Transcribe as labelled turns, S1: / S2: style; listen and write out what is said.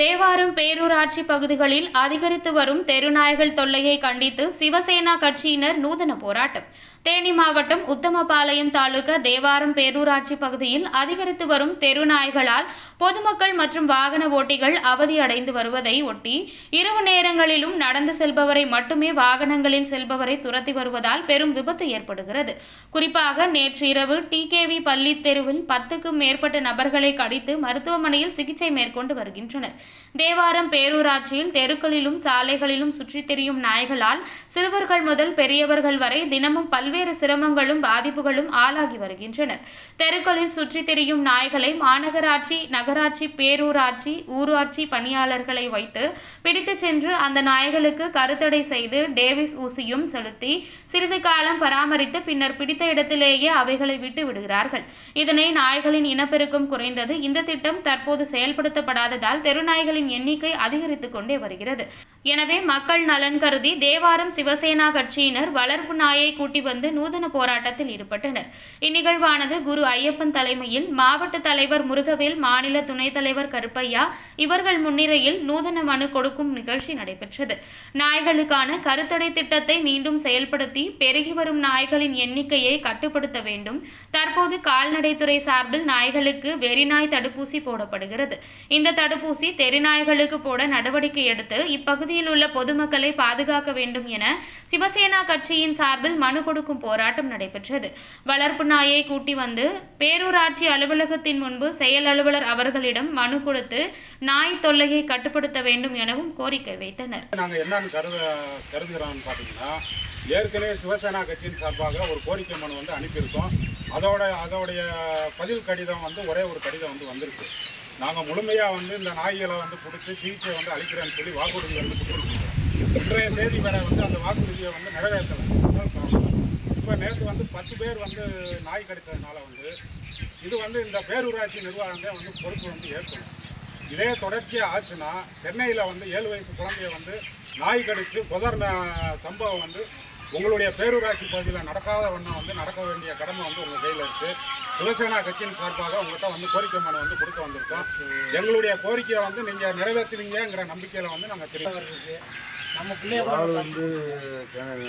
S1: தேவாரம் பேரூராட்சி பகுதிகளில் அதிகரித்து வரும் தெருநாய்கள் தொல்லையை கண்டித்து சிவசேனா கட்சியினர் நூதன போராட்டம். தேனி மாவட்டம் உத்தமபாளையம் தாலுகா தேவாரம் பேரூராட்சி பகுதியில் அதிகரித்து வரும் தெருநாய்களால் பொதுமக்கள் மற்றும் வாகன ஓட்டிகள் அவதியடைந்து வருவதை ஒட்டி இரவு நேரங்களிலும் நடந்து செல்பவரை மட்டுமே வாகனங்களில் செல்பவரை துரத்தி வருவதால் பெரும் விபத்து ஏற்படுகிறது. குறிப்பாக நேற்று இரவு டிகேவி பள்ளி தெருவில் பத்துக்கும் மேற்பட்ட நபர்களை கடித்து மருத்துவமனையில் சிகிச்சை மேற்கொண்டு வருகின்றனர். தேவாரம் பேரூராட்சியில் தெருக்களிலும் சாலைகளிலும் சுற்றித் திரியும் நாய்களால் சிறுவர்கள் முதல் பெரியவர்கள் வரை தினமும் பல்வேறு சிரமங்களும் பாதிப்புகளும் ஆளாகி வருகின்றனர். தெருக்களில் சுற்றித் திரியும் நாய்களை மாநகராட்சி நகராட்சி பேரூராட்சி ஊராட்சி பணியாளர்களை வைத்து பிடித்துச் சென்று அந்த நாய்களுக்கு கருத்தடை செய்து டேவிஸ் ஊசியும் செலுத்தி சிறிது காலம் பராமரித்து பின்னர் பிடித்த இடத்திலேயே அவைகளை விட்டு விடுகிறார்கள். இதனை நாய்களின் இனப்பெருக்கம் குறைந்தது. இந்த திட்டம் தற்போது செயல்படுத்தப்படாததால் தெருநாய்களின் எண்ணிக்கை அதிகரித்துக் கொண்டே வருகிறது. எனவே மக்கள் நலன் கருதி தேவாரம் சிவசேனா கட்சியினர் வளர்ப்பு நாயை கூட்டி வந்து நூதன போராட்டத்தில் ஈடுபட்டனர். இந்நிகழ்வானது குரு ஐயப்பன் தலைமையில் மாவட்ட தலைவர் முருகவேல் மாநில துணைத் தலைவர் கருப்பையா இவர்கள் முன்னிலையில் நூதன மனு கொடுக்கும் நிகழ்ச்சி நடைபெற்றது. நாய்களுக்கான கருத்தடை திட்டத்தை மீண்டும் செயல்படுத்தி பெருகி வரும் நாய்களின் எண்ணிக்கையை கட்டுப்படுத்த வேண்டும். தற்போது கால்நடைத்துறை சார்பில் நாய்களுக்கு வெறிநாய் தடுப்பூசி போடப்படுகிறது. இந்த தடுப்பூசி தெருநாய்களுக்கு போட நடவடிக்கை எடுத்து இப்பகுதியில் உள்ள பொதுமக்களை பாதுகாக்க வேண்டும் என சிவசேனா கட்சியின் சார்பில் மனு கொடுக்கும் போராட்டம் நடைபெற்றது. வளர்ப்பு நாயை கூட்டி வந்து பேரூராட்சி அலுவலகத்தின் முன்பு செயல் அலுவலர் அவர்களிடம் மனு கொடுத்து நாய் தொல்லையை கட்டுப்படுத்த வேண்டும் எனவும் கோரிக்கை வைத்தனர்.
S2: நாங்கள் என்னன்னு கருத கருதுகிறோம்னு பார்த்தீங்கன்னா ஏற்கனவே சிவசேனா கட்சியின் சார்பாக ஒரு கோரிக்கை மனு வந்து அனுப்பியிருக்கோம். அதோட அதோடைய பதில் கடிதம் வந்து ஒரே ஒரு கடிதம் வந்து வந்திருக்கு. நாங்கள் முழுமையாக வந்து இந்த நாய்களை வந்து பிடிச்சி சிகிச்சை வந்து அளிக்கிறேன்னு சொல்லி வாக்குறுதியை வந்து கொடுத்துருக்கோம் இன்றைய தேதி வரை வந்து அந்த வாக்குறுதியை வந்து நிறைவேற்றலை. இப்போ நேற்று வந்து பத்து பேர் வந்து நாய் கடித்ததுனால வந்து இது வந்து இந்த பேரூராட்சி நிர்வாகமே வந்து பொறுப்பு வந்து ஏற்கணும் இதே தொடர்ச்சியாக ஆச்சுன்னா சென்னையில் வந்து ஏழு வயசு குழந்தைய வந்து நாய் கடித்து புதர்ன சம்பவம் வந்து உங்களுடைய பேரூராட்சி பகுதியில் நடக்காத ஒன்றை வந்து நடக்க வேண்டிய கடமை வந்து உங்கள் கையில் இருக்குது சிவசேனா கட்சியின் சார்பாக உங்கள்கிட்ட வந்து கோரிக்கை மனு வந்து கொடுக்க வந்திருக்கோம். எங்களுடைய கோரிக்கையை வந்து நீங்கள் நிறைவேற்றுவீங்கிற நம்பிக்கையில் வந்து நாங்கள் தெரியும்
S3: நம்ம பிள்ளைய
S4: வந்து